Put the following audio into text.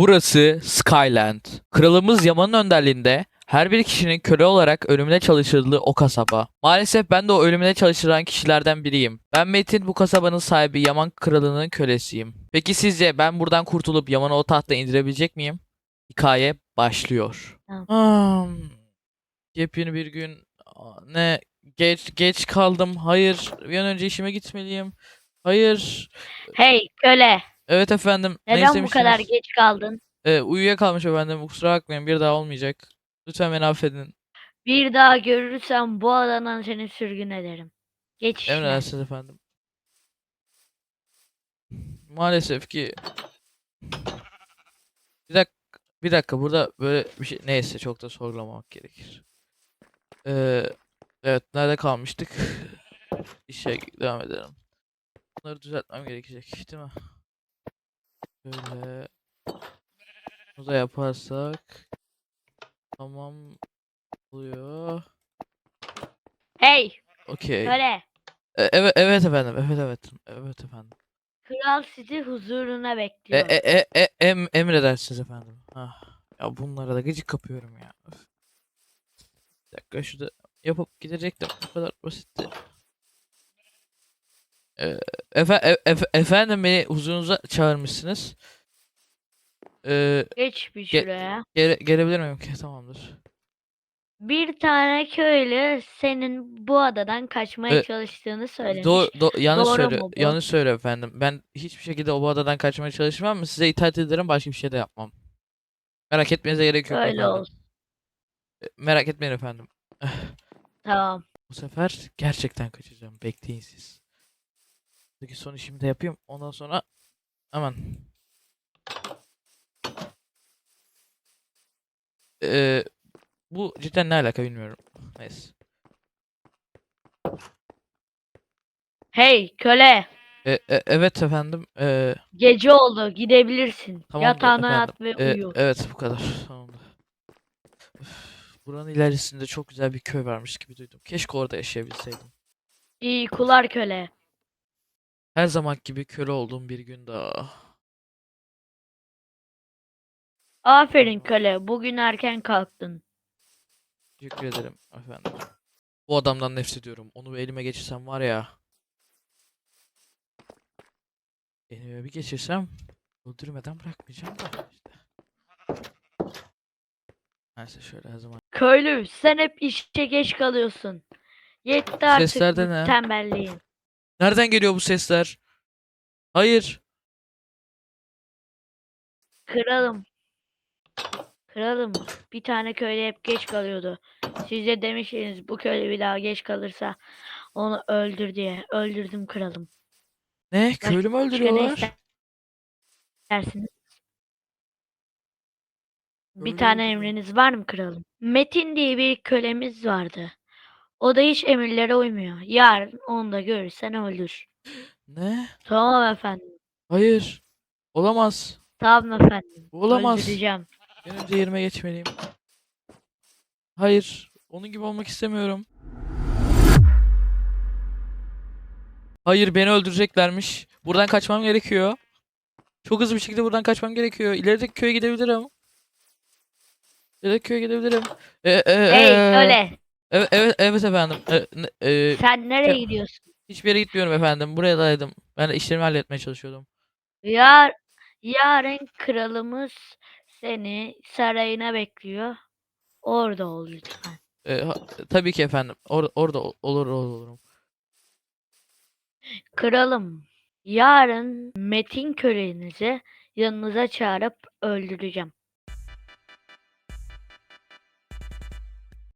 Burası Skyland. Kralımız Yaman'ın önderliğinde her bir kişinin köle olarak ölümüne çalıştırıldığı o kasaba. Maalesef ben de o ölümüne çalıştıran kişilerden biriyim. Ben Metin bu kasabanın sahibi Yaman kralının kölesiyim. Peki sizce ben buradan kurtulup Yaman'ı o tahta indirebilecek miyim? Hikaye başlıyor. Hmm. Yepyeni bir gün. Ne? Geç geç kaldım. Hayır. Bir an önce işime gitmeliyim. Hayır. Hey köle, Evet efendim. Ne neden bu kadar istemiştiniz? geç kaldın? Ee, uyuyakalmış efendim. Kusura bakmayın. Bir daha olmayacak. Lütfen beni affedin. Bir daha görürsem bu adadan seni sürgün ederim. Geç işine. Emredersiniz efendim. Maalesef ki bir dakika bir dakika burada böyle bir şey neyse çok da sorgulamamak gerekir. Ee, evet nerede kalmıştık? İşe devam edelim. Bunları düzeltmem gerekecek değil mi? Böyle bunu da yaparsak tamam oluyor. Hey Okey. köle, E, evet evet efendim. Evet evet. Evet efendim. kral sizi huzuruna E, bekliyor. e, e, e, em, emredersiniz efendim. Ah, ya bunlara da gıcık kapıyorum ya. Öf. Bir dakika şurada yapıp gidecektim. Bu kadar basitti. Ee, efe, e- efe- efendim beni huzurunuza çağırmışsınız. Ee, Geç bir ge- şuraya. gele- gelebilir miyim ki? Tamamdır. Bir tane köylü senin bu adadan kaçmaya E, çalıştığını söylemiş. Do, do, yanlış Doğru söyle. mu bu? Yanlış söyle efendim. Ben hiçbir şekilde o adadan kaçmaya çalışmam size itaat ederim. Başka bir şey de yapmam. Merak etmenize gerek yok Öyle efendim. olsun. E, Merak etmeyin efendim. Tamam. Bu sefer gerçekten kaçacağım. Bekleyin siz. Peki son işimi de yapayım. Ondan sonra hemen. Ee, bu cidden ne alaka bilmiyorum. Neyse. Hey köle, E, e, evet efendim. Ee, gece oldu gidebilirsin. tamamdır Yatağına yat efendim. ve E, uyu. evet bu kadar. Tamamdır. Üf, Buranın ilerisinde çok güzel bir köy varmış gibi duydum. Keşke orada yaşayabilseydim. İyi kular köle. Her zaman gibi köle olduğum bir gün daha. Aferin köle, bugün erken kalktın. Teşekkür ederim efendim. Bu adamdan nefret ediyorum. Onu elime geçirsem var ya. Elime bir geçirsem öldürmeden bırakmayacağım da işte. Neyse şöyle her zaman. Köylü, sen hep işe geç kalıyorsun. Yetti artık Sesler de bu ne? tembelliğin. Nereden geliyor bu sesler? Hayır. Kralım. Kralım, bir tane köylü hep geç kalıyordu. Siz de demiştiniz bu köylü bir daha geç kalırsa onu öldür diye. Öldürdüm kralım. Ne? Köylü mü ne öldürüyorlar? istersiniz? Bir tane emriniz var mı kralım? Metin diye bir kölemiz vardı. O da hiç emirlere uymuyor. Yarın onu da görürsen öldür. Ne? Tamam efendim. Hayır. Olamaz. Tamam efendim. Bu olamaz. Öldüreceğim. Ben önce yerime geçmeliyim. Hayır. Onun gibi olmak istemiyorum. Hayır beni öldüreceklermiş. Buradan kaçmam gerekiyor. Çok hızlı bir şekilde buradan kaçmam gerekiyor. İlerideki köye gidebilirim. İlerideki köye gidebilirim. E, e, Hey e, köle. Evet, evet, evet efendim. E, ne- e, Sen nereye ya- gidiyorsun? hiçbir yere gitmiyorum efendim. Buradaydım. Ben de işlerimi halletmeye çalışıyordum. Yar, yarın kralımız seni sarayına bekliyor. Orada ol lütfen. E, ha- tabii ki efendim. Or- orada ol- olur, olur olurum. Kralım, yarın Metin kölenizi yanınıza çağırıp öldüreceğim.